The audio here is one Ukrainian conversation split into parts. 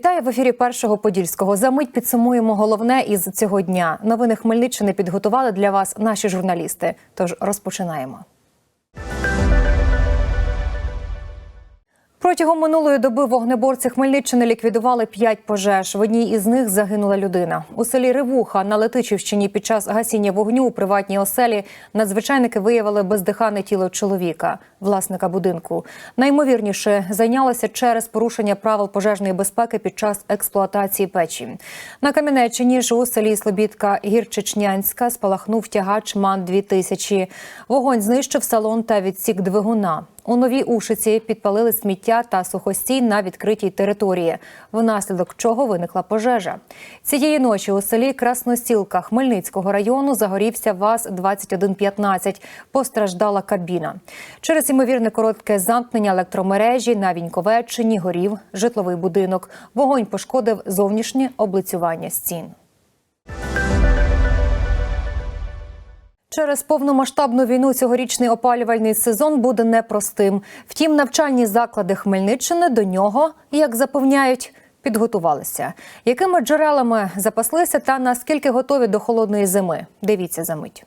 Вітаю в ефірі першого подільського. За мить підсумуємо головне із цього дня. Новини Хмельниччини підготували для вас наші журналісти. Тож розпочинаємо. Протягом минулої доби вогнеборці Хмельниччини ліквідували п'ять пожеж. В одній із них загинула людина. У селі Ривуха на Летичівщині під час гасіння вогню у приватній оселі надзвичайники виявили бездихане тіло чоловіка, власника будинку. Наймовірніше зайнялося через порушення правил пожежної безпеки під час експлуатації печі. На Кам'янеччині ж у селі Слобідка Гірчичнянська спалахнув тягач МАН 2000 Вогонь знищив салон та відсік двигуна. У новій Ушиці підпалили сміття та сухостій на відкритій території, внаслідок чого виникла пожежа. Цієї ночі у селі Красносілка Хмельницького району загорівся ВАЗ-2115. Постраждала кабіна. Через ймовірне коротке замкнення електромережі на Віньковеччині горів житловий будинок. Вогонь пошкодив зовнішнє облицювання стін. Через повномасштабну війну цьогорічний опалювальний сезон буде непростим. Втім, навчальні заклади Хмельниччини до нього, як запевняють, підготувалися. Якими джерелами запаслися та наскільки готові до холодної зими? Дивіться за мить.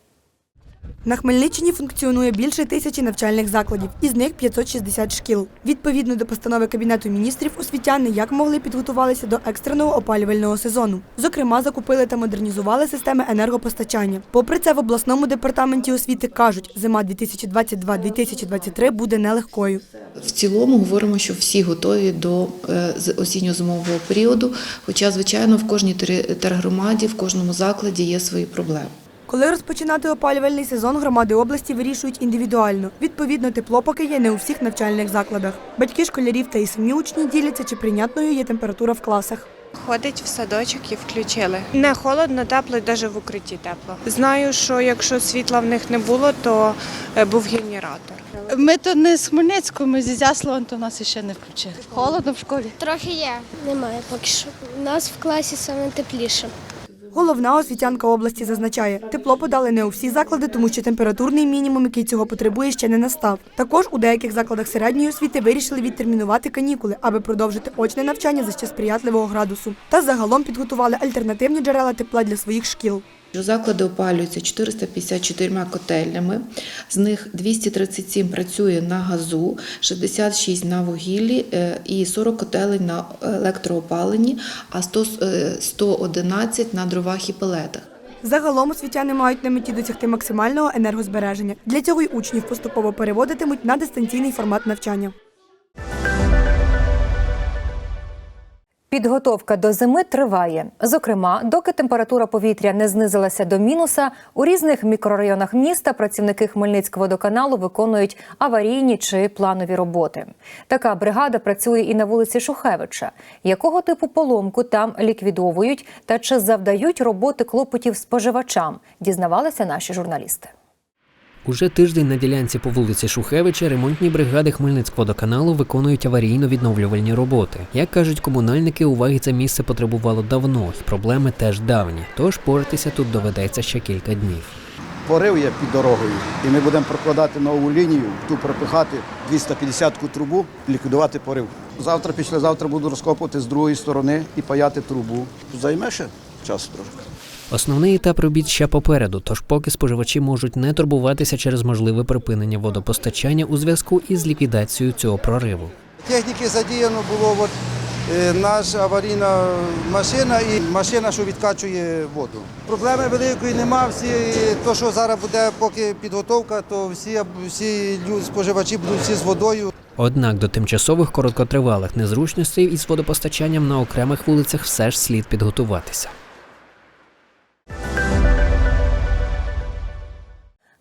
На Хмельниччині функціонує більше тисячі навчальних закладів, із них 560 шкіл. Відповідно до постанови Кабінету міністрів, освітяни як могли підготувалися до екстреного опалювального сезону. Зокрема, закупили та модернізували системи енергопостачання. Попри це, в обласному департаменті освіти кажуть, зима 2022-2023 буде нелегкою. В цілому говоримо, що всі готові до е, осінньо-зимового періоду. Хоча, звичайно, в кожній тергромаді, в кожному закладі є свої проблеми. Коли розпочинати опалювальний сезон, громади області вирішують індивідуально. Відповідно, тепло поки є не у всіх навчальних закладах. Батьки школярів та і самі учні діляться, чи прийнятною є температура в класах. Ходить в садочок і включили. Не холодно, тепло, і навіть в укритті тепло. Знаю, що якщо світла в них не було, то е, був генератор. Ми то не з Хмельницького, ми з Ізяслава, то нас ще не включили. Холодно в школі. Трохи є. Немає поки що. У нас в класі саме тепліше. Головна освітянка області зазначає, тепло подали не у всі заклади, тому що температурний мінімум, який цього потребує, ще не настав. Також у деяких закладах середньої освіти вирішили відтермінувати канікули, аби продовжити очне навчання за ще сприятливого градусу. Та загалом підготували альтернативні джерела тепла для своїх шкіл. Заклади опалюються 454 котельнями, з них 237 працює на газу, 66 на вугіллі е, і 40 котелень на електроопаленні, а 100, е, 111 на дровах і пелетах. Загалом освітяни мають на меті досягти максимального енергозбереження. Для цього й учнів поступово переводитимуть на дистанційний формат навчання. Підготовка до зими триває. Зокрема, доки температура повітря не знизилася до мінуса, у різних мікрорайонах міста працівники Хмельницького водоканалу виконують аварійні чи планові роботи. Така бригада працює і на вулиці Шухевича. Якого типу поломку там ліквідовують та чи завдають роботи клопотів споживачам? Дізнавалися наші журналісти. Уже тиждень на ділянці по вулиці Шухевича ремонтні бригади Хмельницькводоканалу виконують аварійно-відновлювальні роботи. Як кажуть комунальники, уваги це місце потребувало давно, і проблеми теж давні. Тож поратися тут доведеться ще кілька днів. Порив є під дорогою, і ми будемо прокладати нову лінію, ту пропихати 250-ку трубу, ліквідувати порив. Завтра, післязавтра буду розкопувати з другої сторони і паяти трубу. Займе ще час трошки. Основний етап робіт ще попереду, тож поки споживачі можуть не турбуватися через можливе припинення водопостачання у зв'язку із ліквідацією цього прориву. Техніки задіяно було от, е, наша аварійна машина і машина, що відкачує воду. Проблеми великої нема. Всі, то, що зараз буде поки підготовка, то всі, всі люди, споживачі будуть всі з водою. Однак до тимчасових короткотривалих незручностей із водопостачанням на окремих вулицях все ж слід підготуватися.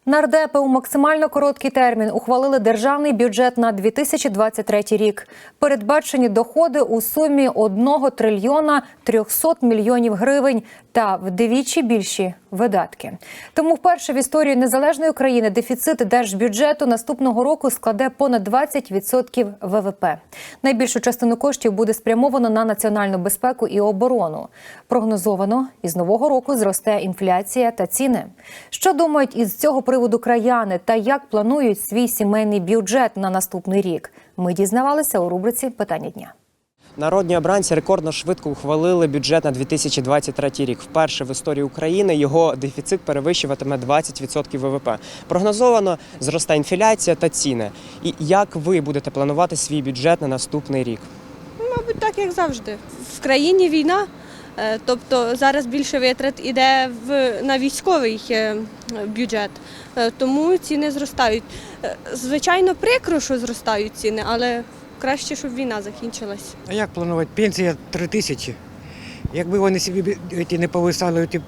Нардепи у максимально короткий термін ухвалили державний бюджет на 2023 рік. Передбачені доходи у сумі 1 трильйона 300 мільйонів гривень та вдвічі більші видатки. Тому вперше в історії незалежної України дефіцит держбюджету наступного року складе понад 20% ВВП. Найбільшу частину коштів буде спрямовано на національну безпеку і оборону. Прогнозовано, із нового року зросте інфляція та ціни. Що думають із цього приводу краяни та як планують свій сімейний бюджет на наступний рік? Ми дізнавалися у рубриці Питання дня. Народні обранці рекордно швидко ухвалили бюджет на 2023 рік. Вперше в історії України його дефіцит перевищуватиме 20% ВВП. Прогнозовано зросте інфляція та ціни. І як ви будете планувати свій бюджет на наступний рік? Мабуть, так як завжди. В країні війна, е, тобто зараз більше витрат іде в на військовий е, бюджет, Е, тому ціни зростають. Звичайно, прикро, що зростають ціни, але краще, щоб війна закінчилась. А як планувати? Пенсія 3 тисячі. Якби вони собі ті не повисали ті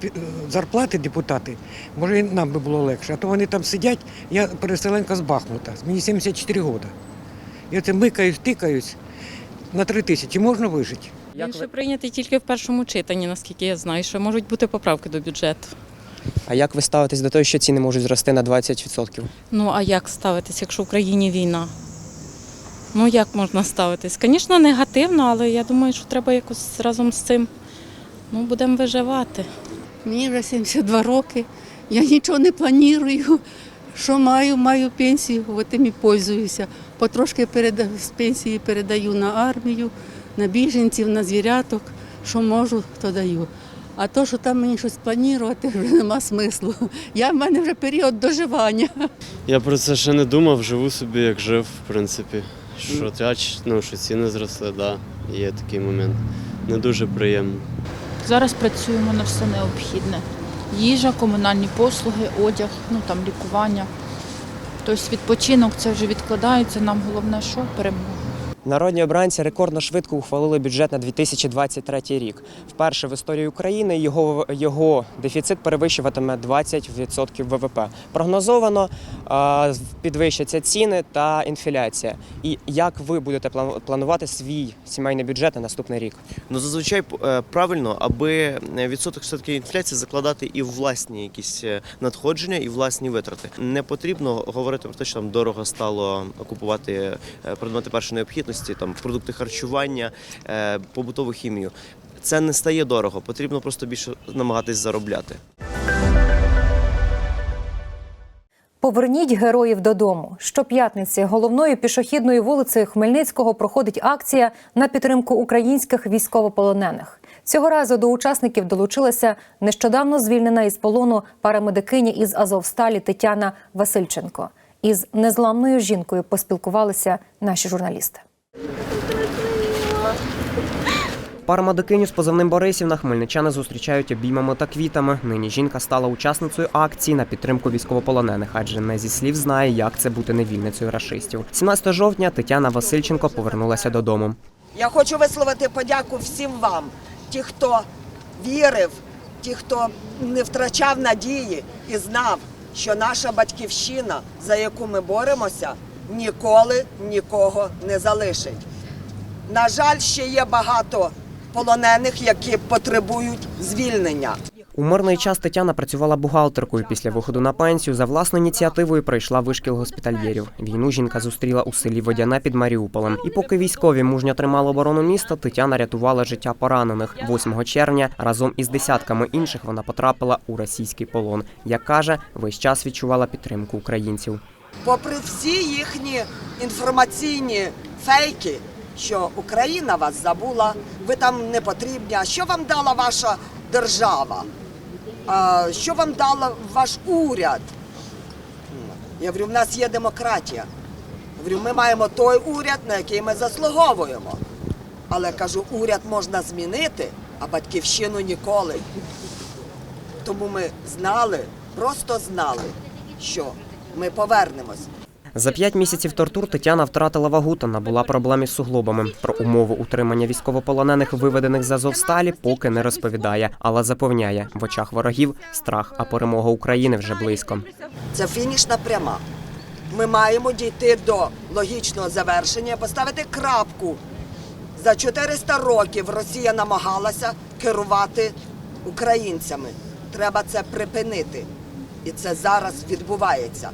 зарплати депутати, може і нам би було легше. А то вони там сидять, я переселенка з Бахмута, мені 74 роки. І оце микаюсь, тикаюсь на 3 тисячі можна вижити. Він ще прийнятий тільки в першому читанні, наскільки я знаю, що можуть бути поправки до бюджету. А як ви ставитесь до того, що ціни можуть зрости на 20%? Ну а як ставитись, якщо в країні війна? Ну як можна ставитись? Звісно, негативно, але я думаю, що треба якось разом з цим ну, будемо виживати. Мені вже 72 роки. Я нічого не планую. Що маю, маю пенсію, от тим і пользуюся. Потрошки переда... з пенсії передаю на армію, на біженців, на звіряток. Що можу, то даю. А то, що там мені щось планувати, вже нема смислу. Я в мене вже період доживання. Я про це ще не думав, живу собі, як жив, в принципі. Що, тяч, ну, що ціни зросли, да, є такий момент. Не дуже приємно. Зараз працюємо на все необхідне. Їжа, комунальні послуги, одяг, ну там лікування. Тобто відпочинок це вже відкладається. Нам головне, що перемога. Народні обранці рекордно швидко ухвалили бюджет на 2023 рік. Вперше в історії України його, його дефіцит перевищуватиме 20% ВВП. Прогнозовано підвищаться ціни та інфляція. І як ви будете планувати свій сімейний бюджет на наступний рік? Ну зазвичай е, правильно, аби е, відсоток все-таки інфляції закладати і в власні якісь е, надходження, і власні витрати. Не потрібно говорити про те, що там дорого стало купувати предмети першої необхідності, там продукти харчування, е, побутову хімію. Це не стає дорого, потрібно просто більше намагатись заробляти. Поверніть героїв додому. Щоп'ятниці головною пішохідною вулицею Хмельницького проходить акція на підтримку українських військовополонених. Цього разу до учасників долучилася нещодавно звільнена із полону парамедикиня із Азовсталі Тетяна Васильченко. Із незламною жінкою поспілкувалися наші журналісти. Парамедикиню з позивним Борисівна хмельничани зустрічають обіймами та квітами. Нині жінка стала учасницею акції на підтримку військовополонених, адже не зі слів знає, як це бути невільницею рашистів. 17 жовтня Тетяна Васильченко повернулася додому. Я хочу висловити подяку всім вам, ті, хто вірив, ті, хто не втрачав надії і знав, що наша батьківщина, за яку ми боремося, ніколи нікого не залишить. На жаль, ще є багато полонених, які потребують звільнення. У мирний час Тетяна працювала бухгалтеркою. Після виходу на пенсію за власною ініціативою пройшла вишкіл госпітальєрів. Війну жінка зустріла у селі Водяне під Маріуполем. І поки військові мужньо тримали оборону міста, Тетяна рятувала життя поранених. 8 червня разом із десятками інших вона потрапила у російський полон. Як каже, весь час відчувала підтримку українців. Попри всі їхні інформаційні фейки, що Україна вас забула, ви там не потрібні. А що вам дала ваша держава? А, що вам дала ваш уряд? Я говорю, в нас є демократія. Я говорю, ми маємо той уряд, на який ми заслуговуємо. Але кажу, уряд можна змінити, а батьківщину ніколи. Тому ми знали, просто знали, що ми повернемось. За п'ять місяців тортур Тетяна втратила вагу та набула проблем із суглобами. Про умови утримання військовополонених, виведених з Азовсталі, поки не розповідає, але запевняє в очах ворогів страх, а перемога України вже близько. Це фінішна пряма. Ми маємо дійти до логічного завершення, поставити крапку. За 400 років Росія намагалася керувати українцями. Треба це припинити. І це зараз відбувається.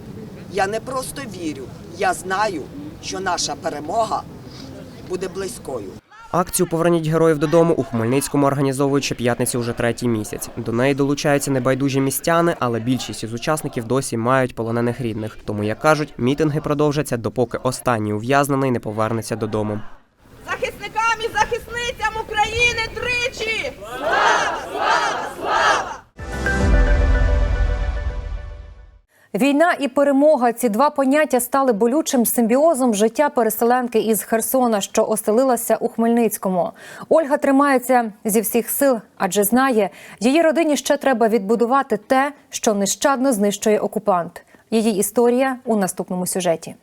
Я не просто вірю, я знаю, що наша перемога буде близькою. Акцію Поверніть героїв додому у Хмельницькому організовують щоп'ятниці уже третій місяць. До неї долучаються небайдужі містяни, але більшість із учасників досі мають полонених рідних. Тому, як кажуть, мітинги продовжаться, допоки останній ув'язнений не повернеться додому. Захисникам і захисницям України тричі! Слава! Слава! Слава! Війна і перемога ці два поняття стали болючим симбіозом життя переселенки із Херсона, що оселилася у Хмельницькому. Ольга тримається зі всіх сил, адже знає, її родині ще треба відбудувати те, що нещадно знищує окупант. Її історія у наступному сюжеті.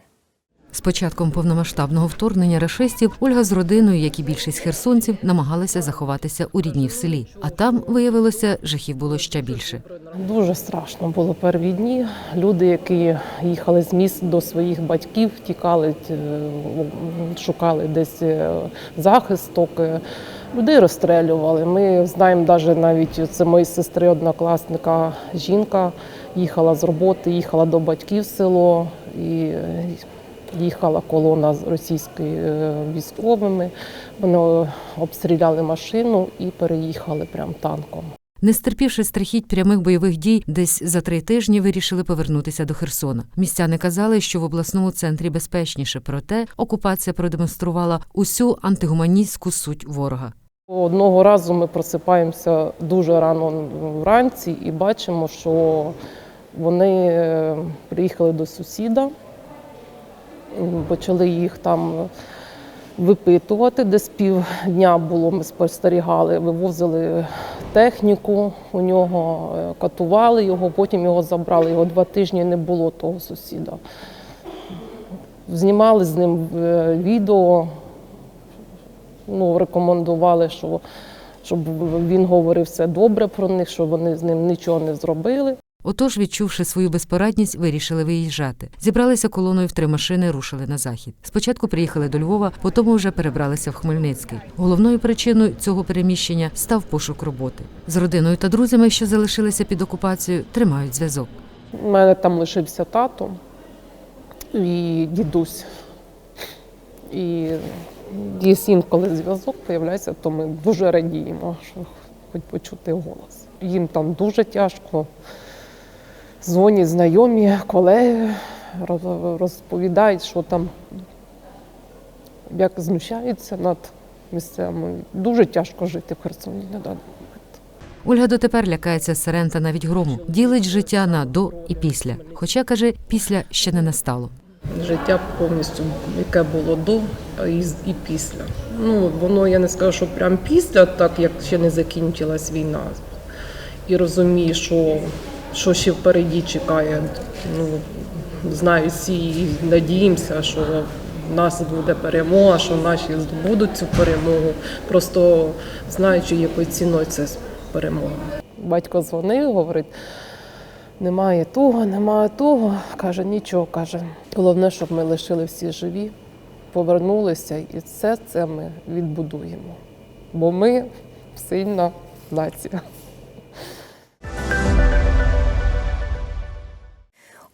З початком повномасштабного вторгнення рашистів Ольга з родиною, як і більшість херсонців, намагалася заховатися у рідній селі. А там виявилося, жахів було ще більше. Дуже страшно було перві дні. Люди, які їхали з міст до своїх батьків, тікали, е, шукали десь е, захисток. е, Людей розстрелювали. Ми знаємо навіть навіть це моєї сестри однокласника. Жінка їхала з роботи, їхала до батьків в село і їхала колона з російськими е, військовими. Вони обстріляли машину і переїхали прям танком. Не стерпівши страхіть прямих бойових дій, десь за три тижні вирішили повернутися до Херсона. Містяни казали, що в обласному центрі безпечніше, проте окупація продемонструвала усю антигуманістську суть ворога. Одного разу ми просипаємося дуже рано вранці і бачимо, що вони е, приїхали до сусіда, почали їх там випитувати. Десь півдня було, ми спостерігали, вивозили техніку у нього, е, катували його, потім його забрали. Його два тижні не було того сусіда. Знімали з ним е, відео, ну, рекомендували, що, щоб він говорив все добре про них, що вони з ним нічого не зробили. Отож, відчувши свою безпорадність, вирішили виїжджати. Зібралися колоною в три машини, рушили на захід. Спочатку приїхали до Львова, потім вже перебралися в Хмельницький. Головною причиною цього переміщення став пошук роботи. З родиною та друзями, що залишилися під окупацією, тримають зв'язок. У мене там лишився тато і дідусь. І якщо інколи зв'язок з'являється, то ми дуже радіємо, що хоч почути голос. Їм там дуже тяжко. Дзвонять знайомі, колеги розповідають, що там як знущаються над місцями. Дуже тяжко жити в Херсоні на даний Ольга дотепер лякається сирен та навіть грому. Ділить життя на до і після. Хоча каже, після ще не настало. життя повністю, яке було до і, і після. Ну, воно, я не скажу, що прям після, так як ще не закінчилась війна. І розумію, що, що ще впереді чекає. Ну, знаю всі надіємося, що в нас буде перемога, що наші здобудуть цю перемогу. Просто знаючи, якою ціною це перемога. Батько дзвонив, говорить, немає того, немає того. Каже, нічого каже. Головне, щоб ми лишили всі живі, повернулися, і все це ми відбудуємо. Бо ми сильна нація.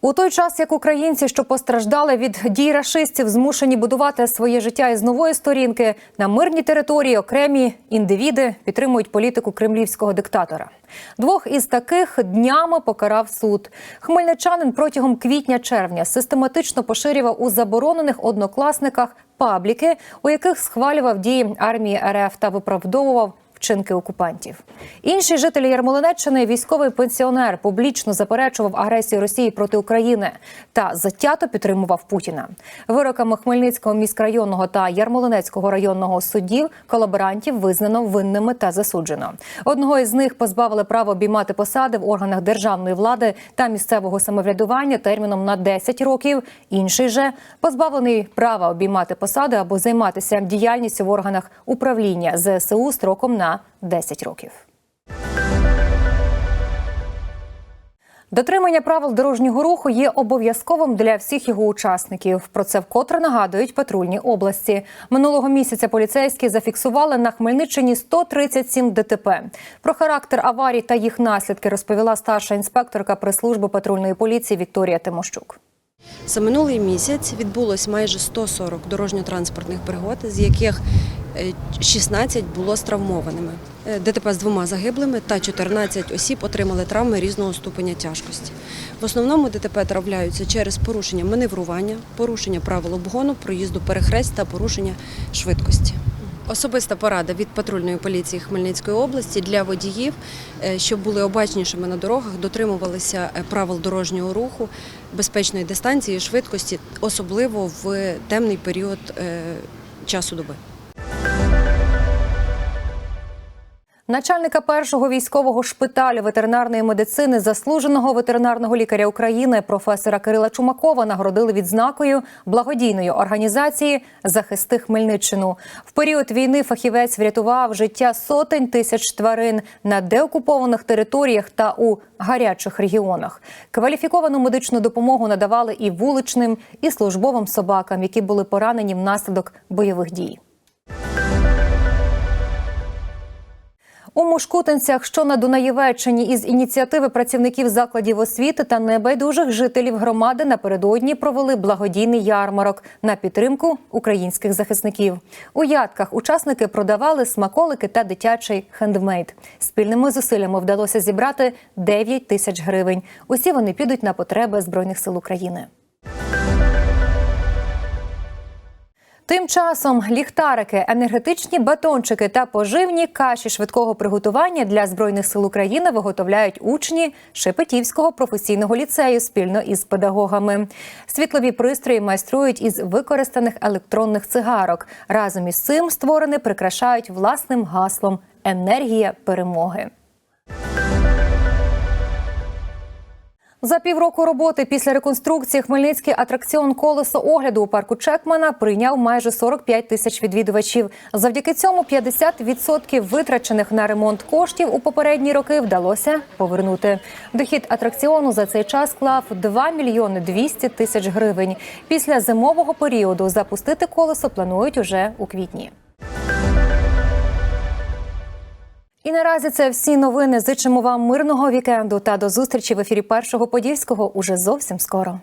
У той час, як українці, що постраждали від дій рашистів, змушені будувати своє життя із нової сторінки на мирній території, окремі індивіди підтримують політику кремлівського диктатора. Двох із таких днями покарав суд. Хмельничанин протягом квітня-червня систематично поширював у заборонених однокласниках пабліки, у яких схвалював дії армії РФ та виправдовував вчинки окупантів. Інші жителі Ярмолинеччини, військовий пенсіонер, публічно заперечував агресію Росії проти України та затято підтримував Путіна. Вироками Хмельницького міськрайонного та Ярмолинецького районного судів колаборантів визнано винними та засуджено. Одного із них позбавили права обіймати посади в органах державної влади та місцевого самоврядування терміном на 10 років. Інший же позбавлений права обіймати посади або займатися діяльністю в органах управління ЗСУ строком на 10 років. Дотримання правил дорожнього руху є обов'язковим для всіх його учасників. Про це вкотре нагадують патрульні області. Минулого місяця поліцейські зафіксували на Хмельниччині 137 ДТП. Про характер аварій та їх наслідки розповіла старша інспекторка прес-служби патрульної поліції Вікторія Тимощук. За минулий місяць відбулось майже 140 дорожньо-транспортних пригод, з яких 16 було з травмованими. Е, ДТП з двома загиблими та 14 осіб отримали травми різного ступеня тяжкості. В основному ДТП травляються через порушення маневрування, порушення правил обгону, проїзду перехресть та порушення швидкості. Особиста порада від патрульної поліції Хмельницької області для водіїв, е, щоб були обачнішими на дорогах, дотримувалися е, правил дорожнього руху, безпечної дистанції, швидкості, особливо в темний період часу доби. Начальника першого військового шпиталю ветеринарної медицини, заслуженого ветеринарного лікаря України, професора Кирила Чумакова, нагородили відзнакою благодійної організації Захисти Хмельниччину. В період війни фахівець врятував життя сотень тисяч тварин на деокупованих територіях та у гарячих регіонах. Кваліфіковану медичну допомогу надавали і вуличним, і службовим собакам, які були поранені внаслідок бойових дій. У Мушкутинцях, що на Дунаєвеччині, із ініціативи працівників закладів освіти та небайдужих жителів громади напередодні провели благодійний ярмарок на підтримку українських захисників. У ядках учасники продавали смаколики та дитячий хендмейд. Спільними зусиллями вдалося зібрати 9 тисяч гривень. Усі вони підуть на потреби збройних сил України. Тим часом ліхтарики, енергетичні батончики та поживні каші швидкого приготування для збройних сил України виготовляють учні Шепетівського професійного ліцею спільно із педагогами. Світлові пристрої майструють із використаних електронних цигарок. Разом із цим створене прикрашають власним гаслом енергія перемоги. За півроку роботи після реконструкції Хмельницький атракціон колесо огляду у парку Чекмана прийняв майже 45 тисяч відвідувачів. Завдяки цьому 50% витрачених на ремонт коштів у попередні роки вдалося повернути. Дохід атракціону за цей час склав 2 мільйони 200 тисяч гривень. Після зимового періоду запустити колесо планують уже у квітні. І наразі це всі новини. Зичимо вам мирного вікенду та до зустрічі в ефірі першого подільського уже зовсім скоро.